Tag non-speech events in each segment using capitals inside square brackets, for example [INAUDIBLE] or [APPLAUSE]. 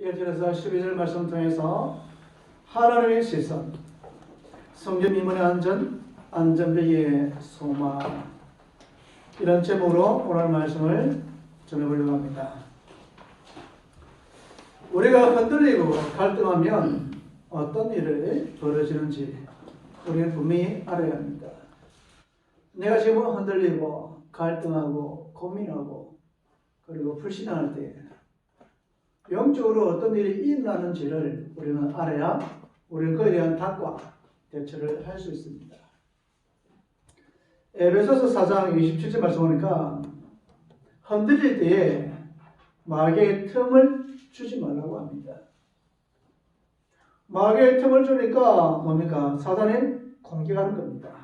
1절에서 12절 말씀 통해서 하나님의 시선, 성전 미문의 안전, 안전배기의 소망 이런 제목으로 오늘 말씀을 전해보려고 합니다. 우리가 흔들리고 갈등하면 어떤 일이 벌어지는지 우리는 분명히 알아야 합니다. 내가 지금 흔들리고 갈등하고 고민하고 그리고 불신할 때 영적으로 어떤 일이 일어나는지를 우리는 알아야 우리는 그에 대한 답과 대처를 할 수 있습니다. 에베소서 4장 27절 말씀 보니까 흔들릴 때에 마귀의 틈을 주지 말라고 합니다. 마귀의 틈을 주니까 뭡니까? 사단이 공격하는 겁니다.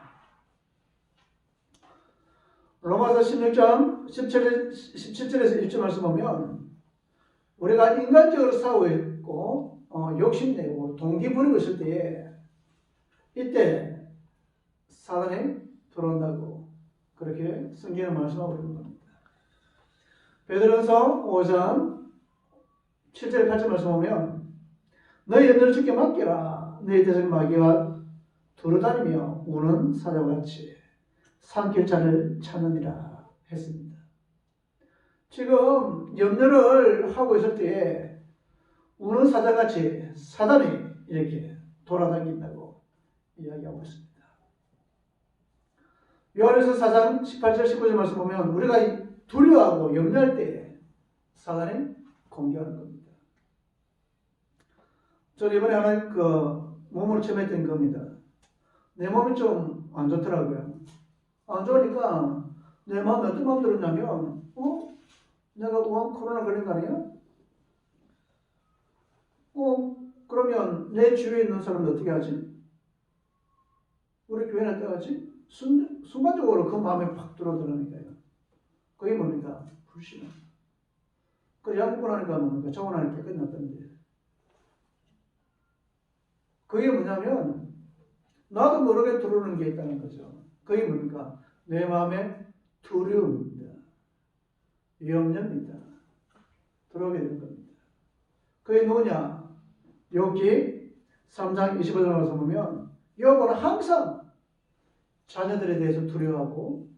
로마서 16장 17, 17절에서 1절 말씀 보면 우리가 인간적으로 싸우고 어, 욕심내고 동기 부리고 있을 때에 이때 사단이 들어온다고 그렇게 성경에 말씀하고 있는 겁니다. 베드로서 5장 7절 8절 말씀 보면 너희 연들 주께 맡기라 너희 대적 마귀가 두루다니며 우는 사자같이 산길자를 찾느니라 했습니다. 지금 염려를 하고 있을 때에 우는 사자같이 사단이 이렇게 돌아다닌다고 이야기하고 있습니다. 요한에서 4장 18절 19절 말씀 보면 우리가 두려워하고 염려할 때에 사단이 공격하는 겁니다. 저는 이번에 하나 그 몸으로 체험했던 겁니다. 내 몸이 좀 안 좋더라고요. 안 좋으니까 내 마음에 어떤 마음 들었냐면 어? 내가 우한 코로나 걸린 거 아니야? 어? 그러면 내 주위에 있는 사람은 어떻게 하지? 우리 교회는 어떻게 하지? 순, 순간적으로 그 마음에 팍 들어들으니까요. 그게 뭡니까? 불신앙. 그 양국을 하니까 뭡니까? 정원하니까 끝났던데. 그게 뭐냐면 나도 모르게 들어오는 게 있다는 거죠. 그게 뭡니까? 내 마음에 두려움입니다. 염려입니다. 들어오게 되는 겁니다. 그게 누구냐? 여기 3장 25절 말씀 보면 여호와는 항상 자녀들에 대해서 두려워하고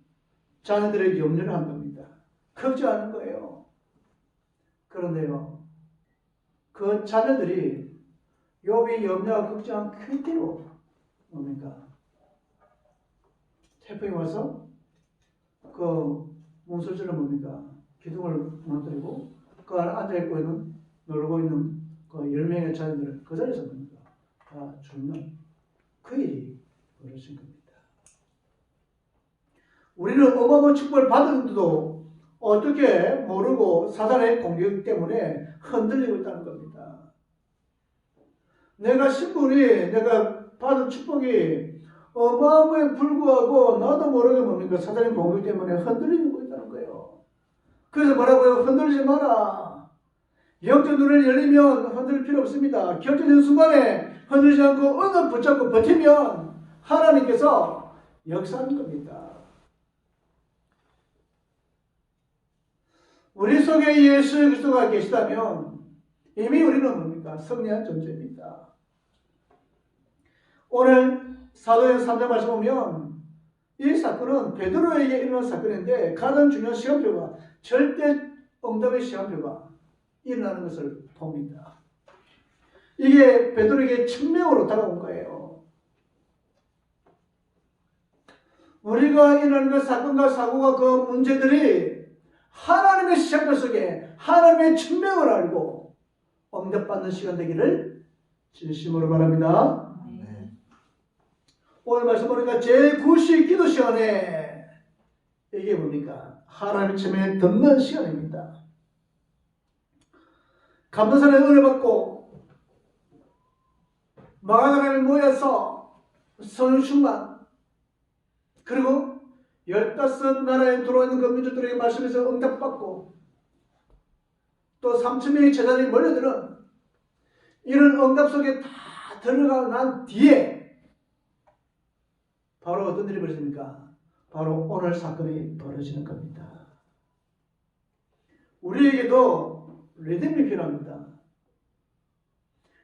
자녀들에게 염려를 한 겁니다. 걱정하는 거예요. 그런데요, 그 자녀들이 욥이 염려하고 걱정한 그대로 뭡니까? 태풍이 와서 그 문설주는 뭡니까? 기둥을 무너뜨리고 그 앉아있고 있는 놀고 있는 그열 명의 자녀들 그 자리에서 뭡니까? 다 죽는 그 일이 벌어진 겁니다. 우리는 어마어마한 축복을 받은데도 어떻게 모르고 사단의 공격 때문에 흔들리고 있다는 겁니다. 내가 신분이 내가 받은 축복이 어마어마에 불구하고 나도 모르게 뭡니까 사단의 공격 때문에 거예요. 그래서 뭐라고요? 흔들리지 마라. 영적 눈을 열리면 흔들 필요 없습니다. 결정된 순간에 흔들리지 않고 언어 붙잡고 버티면 하나님께서 역사하는 겁니다. 우리 속에 예수 그리스도가 계시다면 이미 우리는 뭡니까? 승리한 존재입니다. 오늘 사도행 3장 말씀 보면 이 사건은 베드로에게 일어난 사건인데 가장 중요한 시간표가 절대 응답의 시간표가 일어나는 것을 봅니다. 이게 베드로에게 측명으로 다가온 거예요. 우리가 일어나는 그 사건과 사고가 그 문제들이 하나님의 시간표 속에 하나님의 측명을 알고 응답받는 시간 되기를 진심으로 바랍니다. 오늘 말씀 보니까 제9시 기도 시간에 이게 뭡니까? 하나님의 측면에 듣는 시간입니다. 감도산에 은혜 받고 마가다람이 모여서 성령 충만 그리고 열다섯 나라에 들어와 있는 그 민족들에게 말씀에서 응답받고 또 3천 명의 제자들이 몰려드는 이런 응답 속에 다 들어가고 난 뒤에 바로 어떤 일이 벌어집니까? 바로 오늘 사건이 벌어지는 겁니다. 우리에게도 리듬이 필요합니다.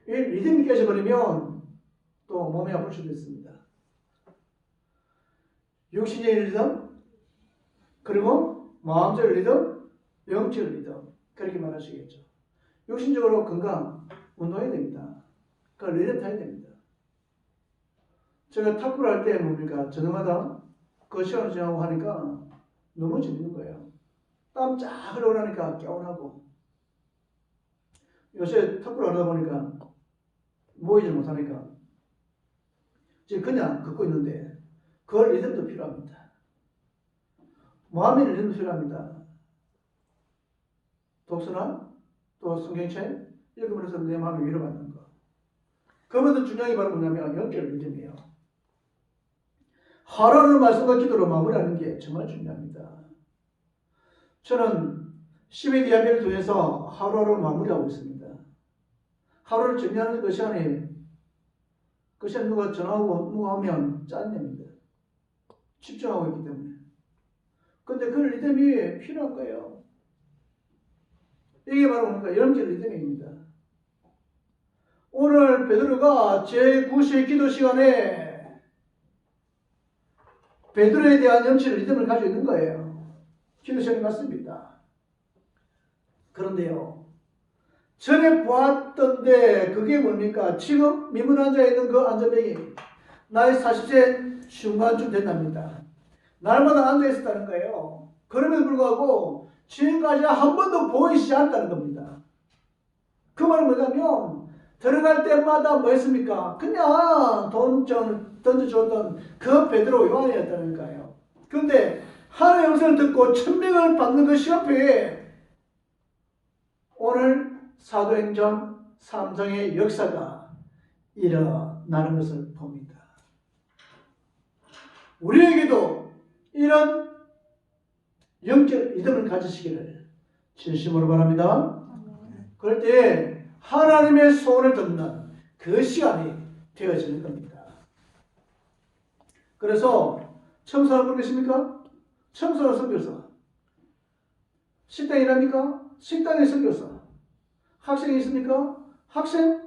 이 리듬이 깨져버리면 또 몸이 아플 수도 있습니다. 육신의 리듬, 그리고 마음적 리듬, 영적 리듬. 그렇게 말하시겠죠. 육신적으로 건강, 운동해야 됩니다. 그 리듬 타야 됩니다. 제가 탁구를 할 때 뭡니까? 저녁마다 그 시간을 지나고 하니까 재밌는 거예요. 땀 쫙 흘러나니까 개운하고. 요새 탁구를 하다 보니까 모이지 못하니까 지금 그냥 걷고 있는데 그 리듬도 필요합니다. 마음의 리듬도 필요합니다. 독서나 또 성경책 읽으면서 내 마음이 위로받는 거. 그보다 중요한 게 바로 뭐냐면 영적 리듬이에요. 하루하루 말씀과 기도로 마무리하는 게 정말 중요합니다. 저는 10회 디아벨을 통해서 하루하루 마무리하고 있습니다. 하루를 정리하는 그 시간에 그 시간 누가 전화하고 누가 하면 짜증냅니다. 집중하고 있기 때문에. 근데 그 리듬이 필요한 거예요. 이게 바로 뭔가 영적 리듬입니다. 오늘 베드로가 제9시 기도 시간에 베드로에 대한 영적 리듬을 가지고 있는 거예요. 기도 시간이 맞습니다. 그런데요. 전에 보았던데 그게 뭡니까? 지금 미문 앉아 있는 그 안전뱅이 나이 40세 중반쯤 된답니다. 날마다 앉아 있었다는 거예요. 그럼에도 불구하고 지금까지 한 번도 보이지 않았다는 겁니다. 그 말은 뭐냐면 들어갈 때마다 뭐 했습니까? 그냥 돈좀 던져줬던 그 베드로 요한이었다는 거예요. 근데 하나의 영상을 듣고 천명을 받는 그 시간표에 오늘 사도행전 3장의 역사가 일어나는 것을 봅니다. 우리에게도 이런 영적 이름을 가지시기를 진심으로 바랍니다. 그럴 때 하나님의 소원을 듣는 그 시간이 되어지는 겁니다. 그래서 청소를 모르겠습니까? 청소는 선교사. 식당 일합니까? 식당의 선교사. 학생이 있습니까? 학생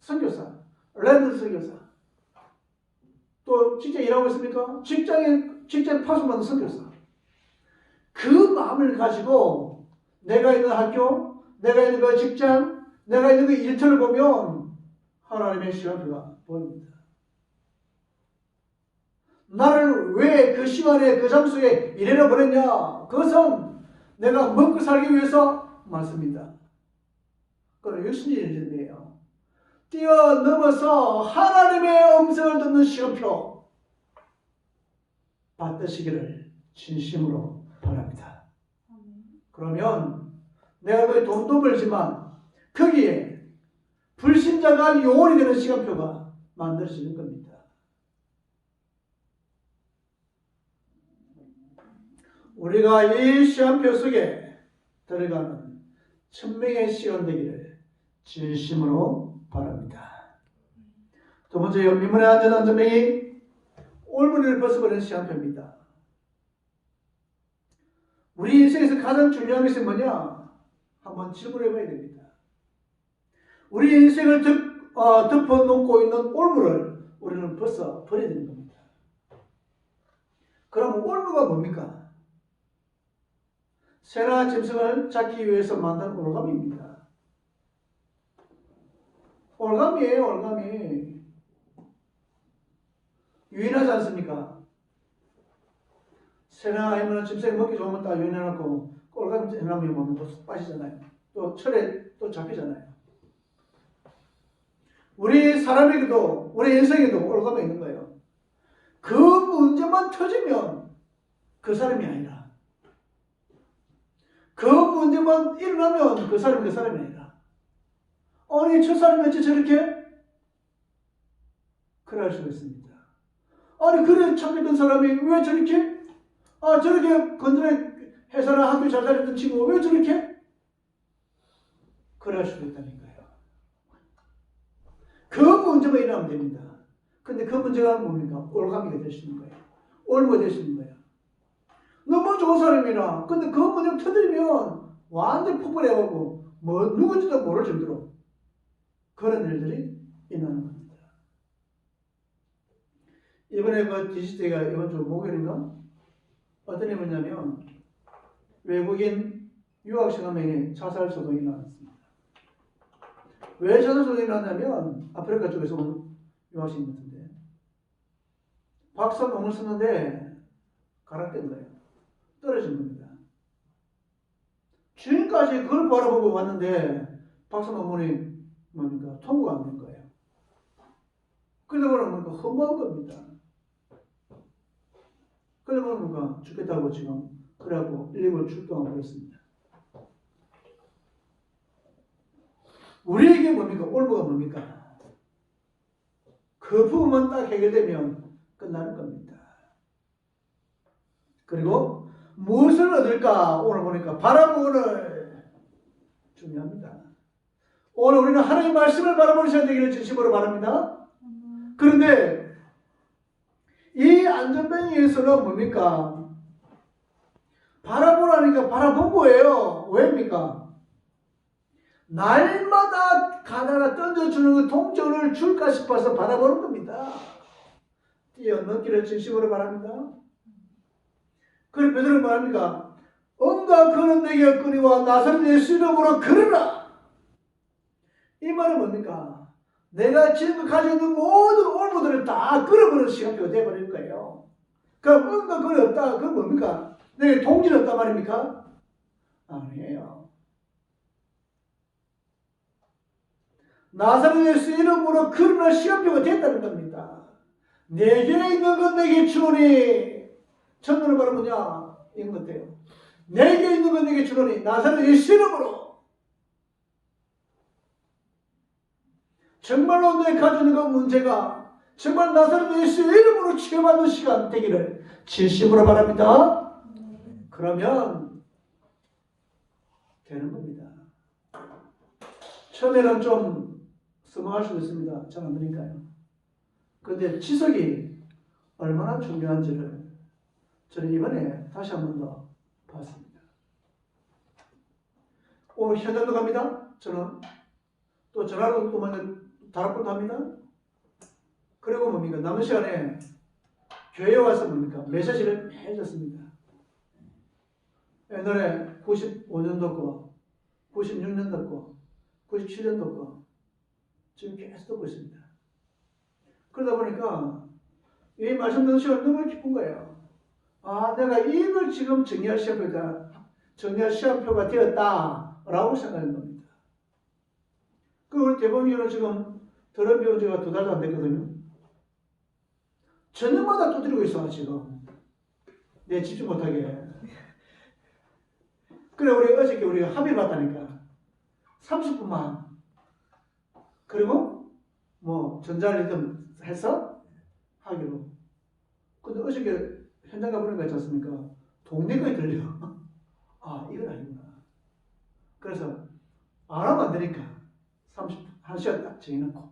선교사. 랜드 선교사. 또 직장 일하고 있습니까? 직장에 직장 파송받는 선교사. 그 마음을 가지고 내가 있는 학교, 내가 있는 그 직장, 내가 있는 그 일터를 보면 하나님의 시간표가 보입니다. 나를 왜 그 시간에 그 장소에 이래려 보냈냐? 그것은 내가 먹고 살기 위해서 맞습니다. 그건 육신의 일이에요. 뛰어넘어서 하나님의 음성을 듣는 시간표 받으시기를 진심으로 바랍니다. 그러면 내가 거기 돈도 벌지만 거기에 불신자가 요원이 되는 시간표가 만들어지는 겁니다. 우리가 이 시간표 속에 들어가는 천명의 시간 되기를 진심으로 바랍니다. 두 번째 미문의 안전한 전명이 올무리를 벗어버리는 시간표입니다. 우리 인생에서 가장 중요한 것이 뭐냐? 한번 질문해 봐야 됩니다. 우리 인생을 덮, 어, 덮어놓고 있는 올무를 우리는 벗어 버려야 겁니다. 그럼 올무가 뭡니까? 새나 짐승을 잡기 위해서 만든 올감입니다. 올감이에요, 올감이. 유인하지 않습니까? 새나 아니면 짐승이 먹기 좋으면 딱 유인해놓고 올감 해놓으면 뭐 빠지잖아요. 또 철에 또 잡히잖아요. 우리 사람에게도, 우리 인생에도 올감이 있는 거예요. 그 문제만 터지면 그 사람이 아니라 그 문제만 일어나면 그 사람이 그 사람이 아니라 아니 저 사람이 어째 저렇게? 그럴 수가 있습니다. 아니 그래 착했던 사람이 왜 저렇게? 아 저렇게 건드려 회사나 학교 잘 다녔던 친구가 왜 저렇게? 그럴 수도 있다는 거예요. 그 문제가 일어나면 됩니다. 근데 그 문제가 뭡니까? 올가미가 되시는 거예요. 올무가 되시는 거예요. 너무 좋은 사람이라. 근데 그 문제 터뜨리면 완전 폭발해가고 뭐 누군지도 모를 정도로 그런 일들이 일어나는 겁니다. 이번에 그 디지털가 이번 주 목요일인가 어떤 일이 뭐냐면 외국인 유학생 한 명이 자살 소동이 나왔습니다. 왜 자살 소동이 나왔냐면 아프리카 쪽에서 온 유학생 같은데 박사 논문 썼는데 가락된 거예요. 떨어진 겁니다. 지금까지 그걸 바라보고 왔는데 박사 논문이 뭡니까 통보가 안 된 거예요. 그러다 보니까 허무한 겁니다. 그러다 보니까 죽겠다고 지금 그래갖고 일본 출동하고 있습니다. 우리에게 뭡니까 올무가 뭡니까? 그 부분만 딱 해결되면 끝나는 겁니다. 그리고 무엇을 얻을까? 오늘 보니까 바라보는 중요합니다. 오늘 우리는 하나님 말씀을 바라보는 시간 되기를 진심으로 바랍니다. 그런데 이 안전뱅이에서는 뭡니까? 바라보라니까 바라본 거예요. 왜입니까? 날마다 가다가 던져주는 그 동전을 줄까 싶어서 바라보는 겁니다. 뛰어넘기를 진심으로 바랍니다. 그래 베드로는 말합니까? 온갖 그런 내게 끄니와 나사렛 예수 이름으로 걸으라. 이 말은 뭡니까? 내가 지금 가지고 있는 모든 올무들을 다 끌어버리는 시간표가 돼버릴 거예요. 그럼 뭔가 그게 없다. 그건 뭡니까? 내게 동질 없단 말입니까? 아니에요. 나사렛 예수 이름으로 걸으는 시간표가 됐다는 겁니다. 내게 있는 건 내게 주노니 첫눈을 바로 뭐냐? 이건 같아요. 내게 있는 건 내게 주노니 나사렛 예수 이름으로 정말로 내 가지고 있는 그 문제가 정말 나사렛 예수 이름으로 치료받는 시간 되기를 진심으로 바랍니다. 그러면 되는 겁니다. 처음에는 좀 서먹할 수도 있습니다. 잘 안 되니까요. 그런데 지속이 얼마나 중요한지를 저는 이번에 다시 한 번 더 봤습니다. 오늘 현장도 갑니다. 저는 또 전화로 또 먼저 다른 것도 합니다. 그리고 뭡니까? 남은 시간에 교회에 와서 뭡니까? 메시지를 매일 듣습니다. 옛날에 95년도 거, 96년도 거, 97년도 거, 지금 계속 듣고 있습니다. 그러다 보니까 이 말씀 듣는 시간 너무 기쁜 거예요. 아, 내가 이걸 지금 정리할 시간표가, 정리할 시간표가 되었다 라고 생각하는 겁니다. 그 우리 대범위원은 지금 들은 배운 지가 두 달도 안 됐거든요. 저녁마다 두드리고 있어, 지금. 내 집중 못하게. 그래, 우리 어저께 우리가 합의 봤다니까. 30분만. 그리고 뭐 전자리듬 해서 하기로. 근데 어저께 현장 가보니까 있지 않습니까? 동네까지 들려. [LAUGHS] 아, 이건 아니구나. 그래서 안 되니까 30, 한 시간 딱 정해놓고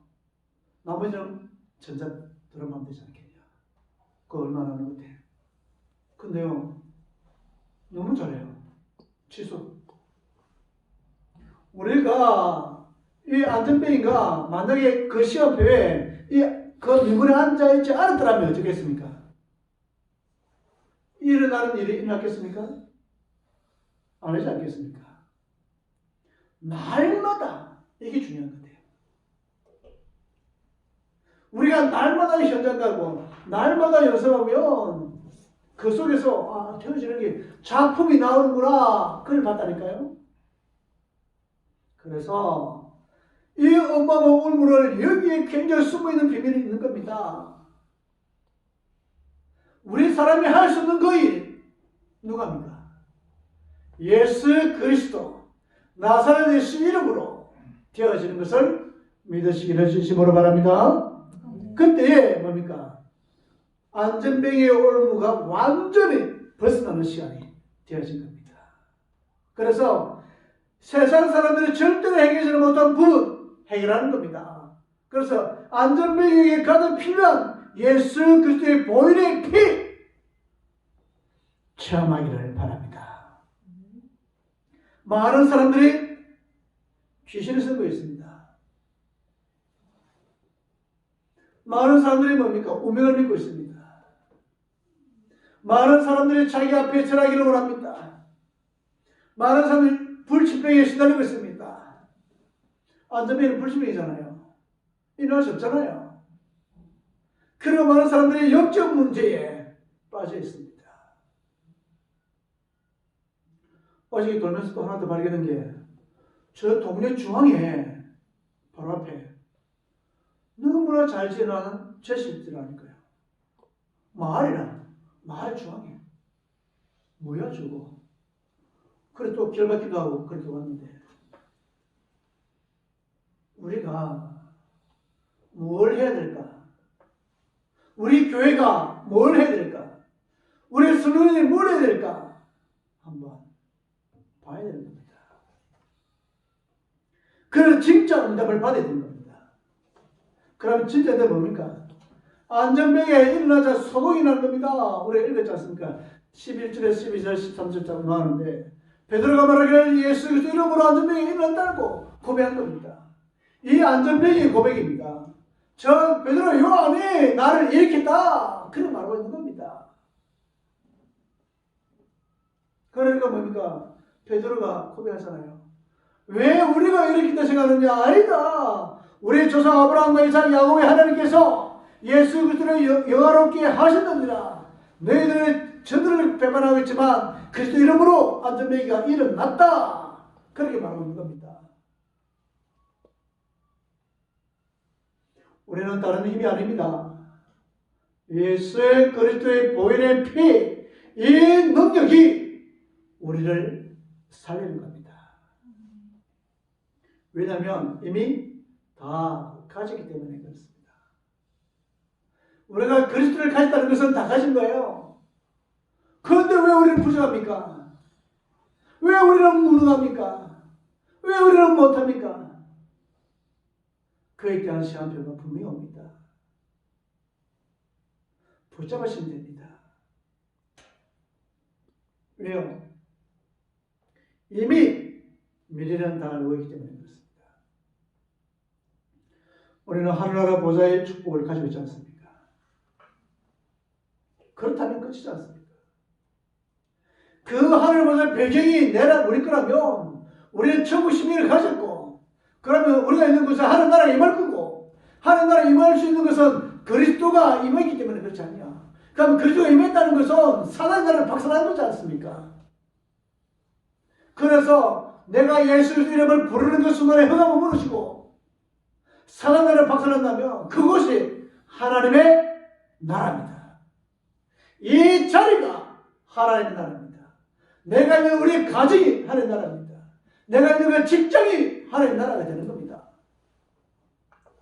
나머지는 전자 들어가면 되지 않겠냐. 그거 얼마나 하는 것. 근데요, 너무 잘해요. 취소. 우리가 이 안전뱅이가 만약에 그 시험표에 이그 미군에 앉아있지 않았더라면 어떻겠습니까? 일어나는 일이 일어났겠습니까? 안 하지 않겠습니까? 날마다 이게 중요한 것 같아요. 우리가 날마다 현장 가고 날마다 연습하면 그 속에서 아, 태어지는 게 작품이 나오는구나 그걸 봤다니까요. 그래서 이 엄마가 울물을 여기에 굉장히 숨어있는 비밀이 있는 겁니다. 우리 사람이 할 수 있는 거일 누가입니까? 예수 그리스도 나사렛 예수 이름으로 되어지는 것을 믿으시기를 진심으로 바랍니다. 그때에 뭡니까? 안전뱅이의 올무가 완전히 벗어나는 시간이 되어진 겁니다. 그래서 세상 사람들이 절대로 해결하지 못한 부분 해결하는 겁니다. 그래서 안전뱅이에게 가장 필요한 예수 그리스도의 보혈의 피 체험하기를 바랍니다. 많은 사람들이 귀신을 쓰고 있습니다. 많은 사람들이 뭡니까? 운명을 믿고 있습니다. 많은 사람들이 자기 앞에 절하기를 원합니다. 많은 사람들이 불치병에 시달리고 있습니다. 안전병은 불치병이잖아요. 일어날 수 없잖아요. 그리고 많은 사람들이 영적 문제에 빠져 있습니다. 어저께 돌면서 또 하나 더 발견한 게, 저 동네 중앙에, 바로 앞에, 너무나 잘 지나는 제식들이라니까요. 마을이라, 마을 중앙에. 뭐야, 저거? 그래, 또 결받기도 하고, 그렇게 왔는데, 우리가 뭘 해야 될까? 우리 교회가 뭘 해야 될까? 우리 성도들이 뭘 해야 될까? 한번 봐야 되는 겁니다. 그래서 진짜 응답을 받아야 되는 겁니다. 그럼 진짜 내 뭡니까? 안전병에 일어나자 소동이 난 겁니다. 우리 읽었지 않습니까? 11절에 12절, 13절까지 나오는데 베드로가 말하기를 예수 그리스도 이름으로 안전병이 일어났다고 고백한 겁니다. 이 안전병이 고백입니다. 저 베드로 요 안에 나를 일으켰다. 그런 말하고 있는 겁니다. 그러니까 뭡니까? 베드로가 고백하잖아요. 왜 우리가 일으켰다 생각하느냐? 아니다. 우리 조상 아브라함과 이삭 야곱의 하나님께서 예수 그리스도를 여- 영화롭게 하셨느니라. 너희들의 저들을 배반하겠지만 그리스도 이름으로 안전병이가 일어났다. 그렇게 말하고 있는 겁니다. 우리는 다른 힘이 아닙니다. 예수의 그리스도의 보혈의 피, 이 능력이 우리를 살리는 겁니다. 왜냐하면 이미 다 가졌기 때문에 그렇습니다. 우리가 그리스도를 가졌다는 것은 다 가진 거예요. 그런데 왜 우리는 부족합니까? 왜 우리는 무능합니까? 왜 우리는 못합니까? 그에 대한 시한표가 분명히 옵니다. 붙잡으시면 됩니다. 왜요? 이미 다 알고 있기 때문에 그렇습니다. 우리는 하늘나라 보좌의 축복을 가지고 있지 않습니까? 그렇다면 끝이지 않습니까? 그 하늘 보좌 배경이 내라 우리 거라면 우리는 천국 시민을 가졌고 그러면 우리가 있는 곳에 하늘 나라 임할 거고 하늘 나라 임할 수 있는 것은 그리스도가 임했기 때문에 그렇지 않냐? 그럼 그리스도가 임했다는 것은 사단 나라를 박살난 거지 않습니까? 그래서 내가 예수 이름을 부르는 그 순간에 허감을 무너지고 사단 나라를 박살난다면 그것이 하나님의 나라입니다. 이 자리가 하나님의 나라입니다. 내가 있는 우리 가정이 하나님의 나라입니다. 내가 있는 그 직장이 하나님의 나라가 되는 겁니다.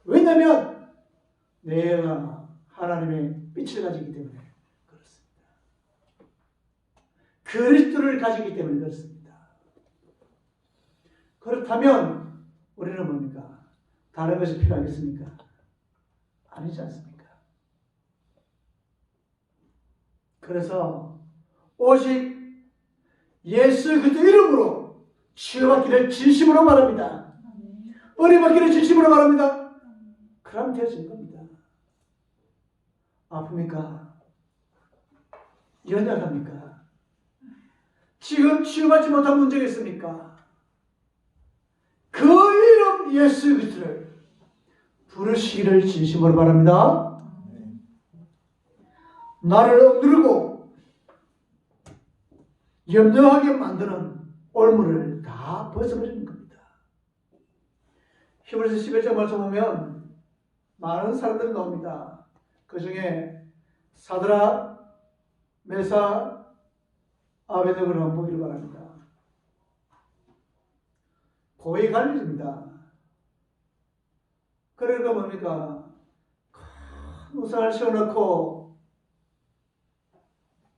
왜냐하면 내가 하나님의 빛을 가지기 때문에 그렇습니다. 그리스도를 가지기 때문에 그렇습니다. 그렇다면 우리는 뭡니까? 다른 것이 필요하겠습니까? 아니지 않습니까? 그래서 오직 예수 그리스도 이름으로 치유받기를 진심으로 바랍니다. 어리받기를 진심으로 바랍니다. 그럼 되어진 겁니다. 아픕니까? 연약합니까? 지금 치유받지 못한 문제가 있습니까? 그 이름 예수 그리스도를 부르시기를 진심으로 바랍니다. 나를 억누르고 염려하게 만드는 올무를 다 벗어버리는 겁니다. 히브리서 11장 말씀 보면 많은 사람들이 나옵니다. 그 중에 사드라, 메사, 아베드고를 한번 보기를 바랍니다. 고위 관리입니다. 그러니까 뭡니까? 큰 우상을 세워놓고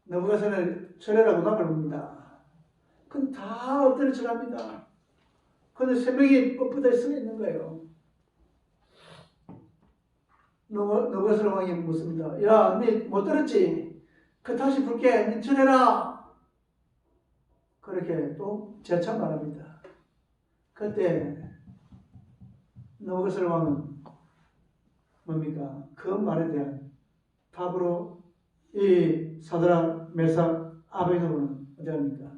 너부가서는 철회라고 답을 봅니다. 그건 다 엎드려 절합니다. 그런데 새벽이 뻣뻣하게 서 있는 거예요. 너부가서 왕이 묻습니다. 야, 니못 들었지? 그 다시 불게. 니 절해라. 그렇게 또 재차 말합니다. 그때 너부가서 왕은 뭡니까? 그 말에 대한 답으로 이 사드라 메사 아베노는 어디 합니까?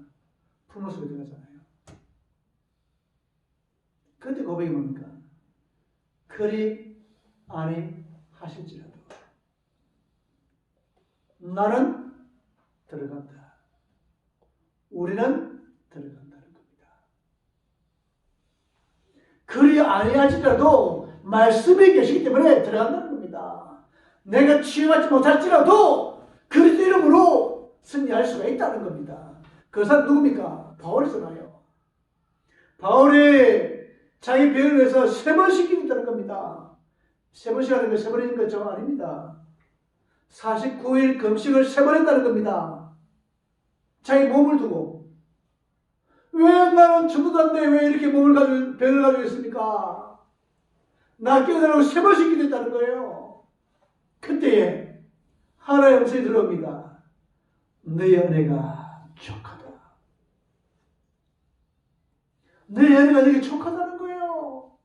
속에 들어가잖아요. 그때 고백이 뭡니까? 그리 아니 하실지라도 나는 들어간다. 우리는 들어간다는 겁니다. 그리 아니할지라도 말씀이 계시기 때문에 들어간다는 겁니다. 내가 취임하지 못할지라도 그리스도 이름으로 승리할 수가 있다는 겁니다. 그 사람 누굽니까? 바울이 전하요. 바울이 자기 배를 위해서 세 번씩 기도했다는 겁니다. 세 번씩 하는 거세 번인 것좀 아닙니다. 49일 금식을 세 번 했다는 겁니다. 자기 몸을 두고. 왜 나는 다인데 왜 이렇게 몸을 가지고, 배를 가지고 있습니까? 나 깨달라고 세 번씩 기도했다는 거예요. 그때에 하나의 음성이 들어옵니다. 너의 은혜가 족하다. 너의 은혜가 내게 족하다는 거예요.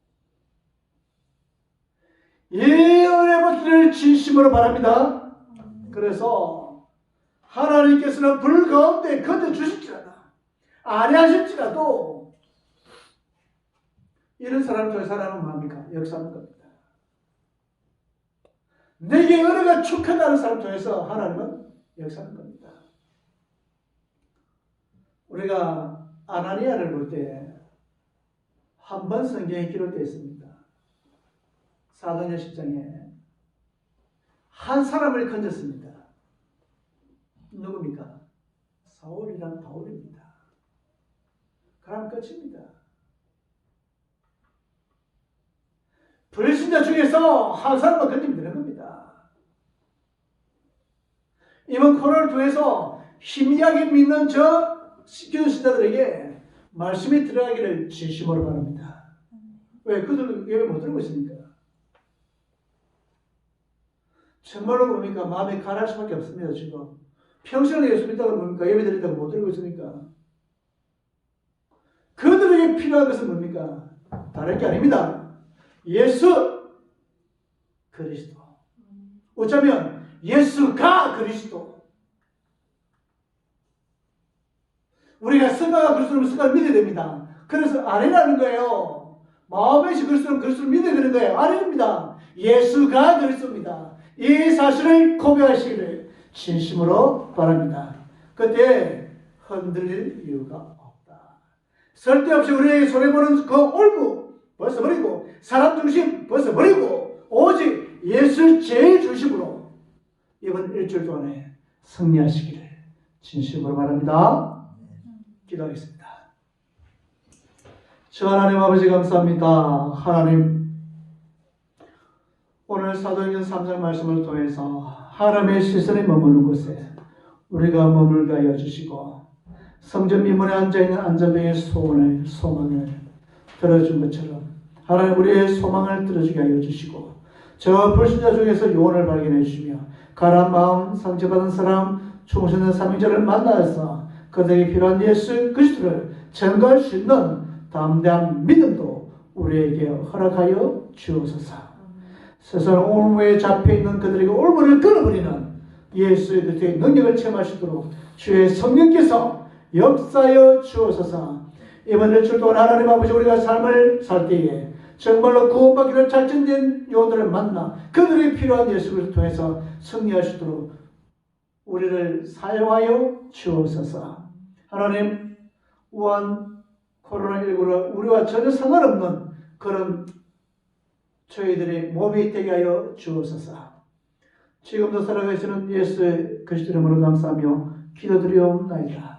이 은혜 받기를 진심으로 바랍니다. 그래서 하나님께서는 불 가운데 건져 주실지라도 아니하실지라도 이런 사람 저 사람은 뭡니까? 역사하는 겁니다. 내게 은혜가 축하다는 사람 통해서 하나님은 역사하는 겁니다. 우리가 아나니아를 볼 때 한 번 성경에 기록되어 있습니다. 사도행 10장에 한 사람을 건졌습니다. 누굽니까? 사울이란 바울입니다. 그럼 끝입니다. 불신자 중에서 한 사람만 건지면 되는 겁니다. 이번 코로나를 통해서 희미하게 믿는 저 기존 신자들에게 말씀이 들어가기를 진심으로 바랍니다. 왜? 그들은 예배 못 들고 있으니까. 정말로 뭡니까? 마음이 가라할 수밖에 없습니다, 지금. 평생을 예수 믿다가 뭡니까? 예배 드린다고 못 들고 있으니까. 그들에게 필요한 것은 뭡니까? 다른 게 아닙니다. 예수 그리스도. 어쩌면 예수가 그리스도. 우리가 성가가 그리스도를 성가를 믿어야 됩니다. 그래서 아니라는 거예요. 마음에서 그리스도는 그리스도를 믿어야 되는 거예요. 아닙니다. 예수가 그리스도입니다. 이 사실을 고백하시기를 진심으로 바랍니다. 그때 흔들릴 이유가 없다. 쓸데없이 우리에게 손해보는 그 올무 벗어버리고 사람 중심 벗어버리고 오직 예수 제일 중심으로 이번 일주일 동안에 승리하시기를 진심으로 바랍니다. 기도하겠습니다. 저 하나님 아버지 감사합니다. 하나님 오늘 사도행전 3장 말씀을 통해서 하나님의 시선에 머무는 곳에 우리가 머물게 하여 주시고 성전 미문에 앉아있는 안전병의 소원을 소망을 들어준 것처럼 하나님 우리의 소망을 들어주게 하여 주시고 저 불신자 중에서 요원을 발견해 주시며 가란 마음 상처받은 사람 충성된 삼위자를 만나서 그들에게 필요한 예수 그리스도를 전가할 수 있는 담대한 믿음도 우리에게 허락하여 주옵소서. 세상 올무에 잡혀 있는 그들에게 올무를 끊어버리는 예수의 그의 능력을 체험하시도록 주의 성령께서 역사여 주옵소서. 이번 일주일 동안 하나님 아버지 우리가 삶을 살 때에 정말로 구원받기를 작정된 요들을 만나 그들이 필요한 예수를 통해서 승리하시도록 우리를 사용하여 주옵소서. 하나님 우한 코로나19로 우리와 전혀 상관없는 그런 저희들의 몸이 되게 하여 주옵소서. 지금도 살아계시는 예수의 그리스도 이름으로 감사하며 기도드리옵나이다.